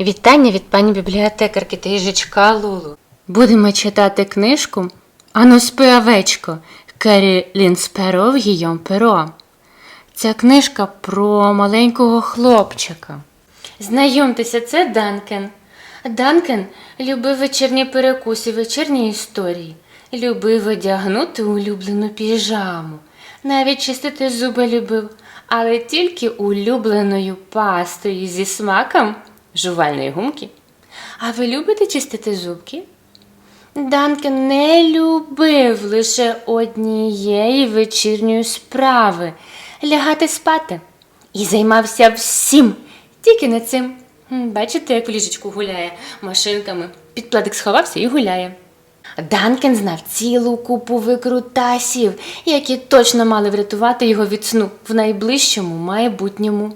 Вітання від пані бібліотекарки та їжачка Лулу. Будемо читати книжку Ану спи овечко Керрі Лінсперо в Гійом Перо. Ця книжка про маленького хлопчика. Знайомтеся, це Данкен. Данкен любив вечірні перекуси, вечірні історії. Любив одягнути улюблену піжаму. Навіть чистити зуби любив, але тільки улюбленою пастою зі смаком жувальної гумки. А ви любите чистити зубки? Данкен не любив лише однієї вечірньої справи лягати спати. І займався всім, тільки не цим. Бачите, як в ліжечку гуляє машинками. Під пледик сховався і гуляє. Данкен знав цілу купу викрутасів, які точно мали врятувати його від сну в найближчому майбутньому.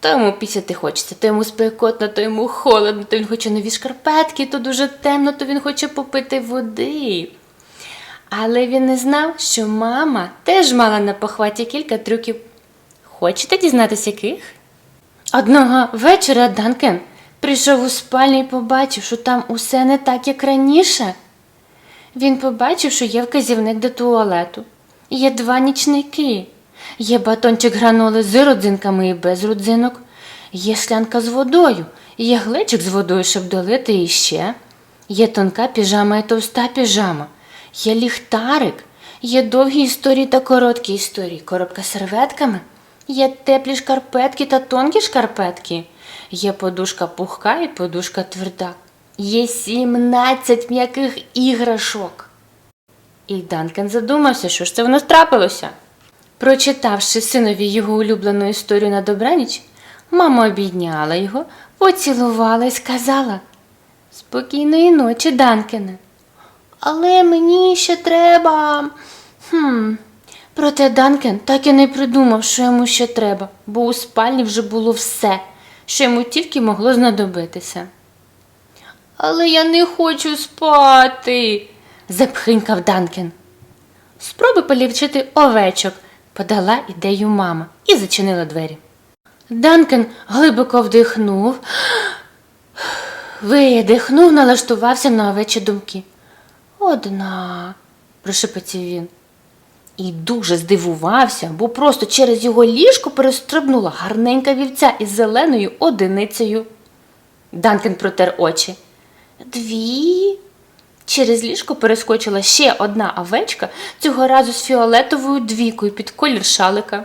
То йому пісяти хочеться, то йому спекотно, то йому холодно, то він хоче нові шкарпетки, то дуже темно, то він хоче попити води. Але він не знав, що мама теж мала на похваті кілька трюків. Хочете дізнатися яких? Одного вечора Данкен прийшов у спальню і побачив, що там усе не так, як раніше. Він побачив, що є вказівник до туалету. Є два нічники. Є батончик граноли з родзинками і без родзинок. Є склянка з водою, є глечик з водою, щоб долити іще. Є тонка піжама і товста піжама. Є ліхтарик, є довгі історії та короткі історії, коробка з серветками. Є теплі шкарпетки та тонкі шкарпетки. Є подушка пухка і подушка тверда. Є 17 м'яких іграшок. І Данкен задумався, що ж це воно трапилося. Прочитавши синові його улюблену історію на добраніч, мама обійняла його, поцілувала і сказала Спокійної ночі, Данкене. Але мені ще треба. Хм. Проте Данкен так і не придумав, що йому ще треба, бо у спальні вже було все, що йому тільки могло знадобитися. Але я не хочу спати, запхинькав Данкен. Спробуй полівчити овечок, подала ідею мама і зачинила двері. Данкен глибоко вдихнув, видихнув, налаштувався на овечі думки. Одна, прошепотів він. І дуже здивувався, бо просто через його ліжко перестрибнула гарненька вівця із зеленою одиницею. Данкен протер очі. Дві. Через ліжко перескочила ще одна овечка, цього разу з фіолетовою двійкою під колір шалика.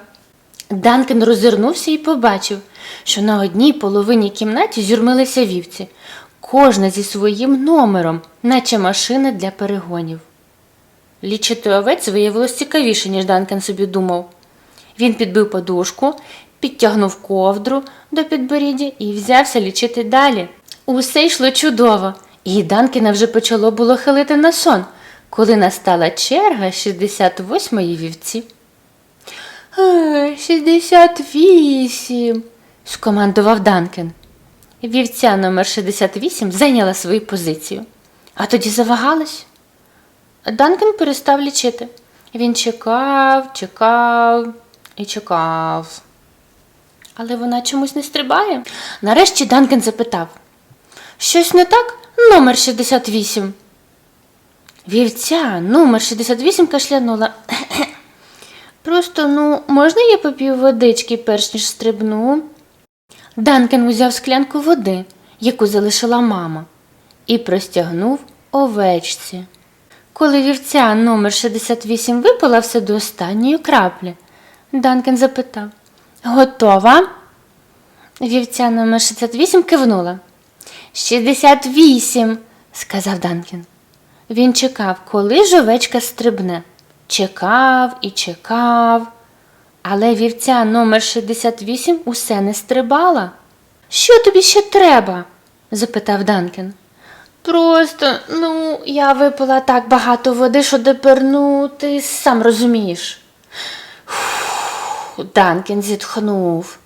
Данкен роззирнувся і побачив, що на одній половині кімнаті зюрмилися вівці, кожна зі своїм номером, наче машина для перегонів. Лічити овець виявилось цікавіше, ніж Данкен собі думав. Він підбив подушку, підтягнув ковдру до підборіддя і взявся лічити далі. Усе йшло чудово, і Данкіна вже почало було хилити на сон, коли настала черга 68-ї вівці. «Е, 68, скомандував Данкен. Вівця номер 68 зайняла свою позицію, а тоді завагалась. Данкен перестав лічити. Він чекав, чекав і чекав. Але вона чомусь не стрибає. Нарешті Данкен запитав: Щось не так? Номер 68. Вівця номер 68 кашлянула. Просто, ну, можна я поп'ю водички, перш ніж стрибну? Данкен узяв склянку води, яку залишила мама, і простягнув овечці. Коли вівця номер 68 випила все до останньої краплі, Данкен запитав Готова? Вівця номер 68 кивнула. 68, сказав Данкін. Він чекав, коли ж овечка стрибне. Чекав і чекав. Але вівця номер 68 усе не стрибала. Що тобі ще треба? запитав Данкен. Просто, ну, я випила так багато води, що тепер, ну, ти сам розумієш. Фух, Данкен зітхнув.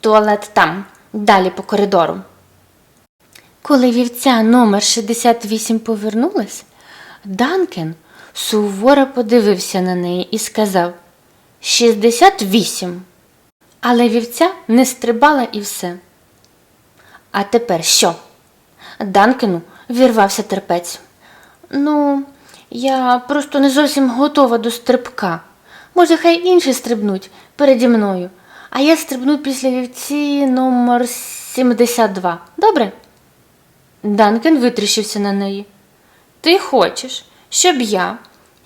Туалет там, далі по коридору. Коли вівця номер 68 повернулась, Данкен суворо подивився на неї і сказав 68. Але вівця не стрибала і все. А тепер що? Данкину вірвався терпець. Ну, я просто не зовсім готова до стрибка. Може, хай інші стрибнуть переді мною, а я стрибну після вівці номер 72. Добре? Данкен витріщився на неї. Ти хочеш, щоб я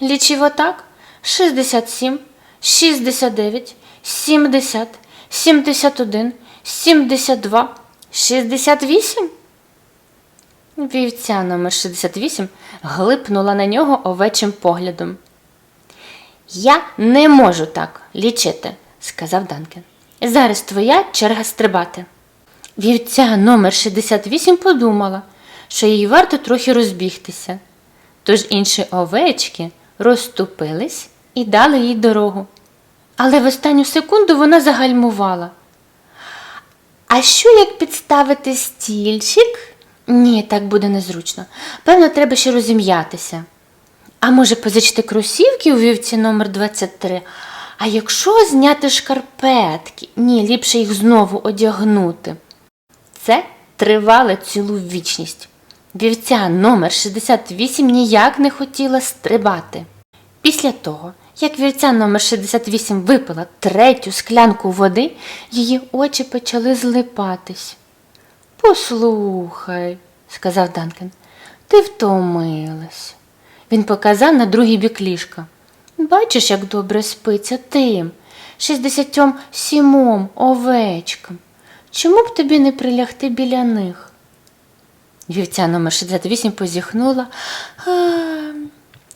лічив отак 67, 69, 70, 71, 72, 68? Вівця номер 68 глипнула на нього овечим поглядом. Я не можу так лічити, сказав Данкен. Зараз твоя черга стрибати. Вівця номер 68 подумала, що їй варто трохи розбігтися. Тож інші овечки розступились і дали їй дорогу. Але в останню секунду вона загальмувала. А що як підставити стільчик? Ні, так буде незручно. Певно, треба ще розім'ятися. А може позичити кросівки у вівці номер 23? А якщо зняти шкарпетки? Ні, ліпше їх знову одягнути. Це тривало цілу вічність. Вівця номер 68 ніяк не хотіла стрибати. Після того, як вівця номер 68 випила третю склянку води, її очі почали злипатись. Послухай, сказав Данкен, ти втомилась. Він показав на другий бік ліжка. Бачиш, як добре спиться тим, 67 овечкам. Чому б тобі не прилягти біля них? Вівця номер 68 позіхнула, а,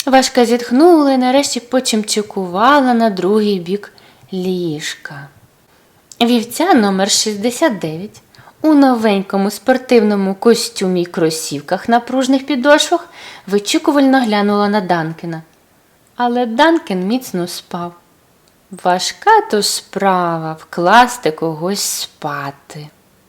важко зітхнула і нарешті почимчикувала на другий бік ліжка. Вівця номер 69 у новенькому спортивному костюмі й кросівках на пружних підошвах вичікувально глянула на Данкена. Але Данкен міцно спав. Важка то справа вкласти когось спати.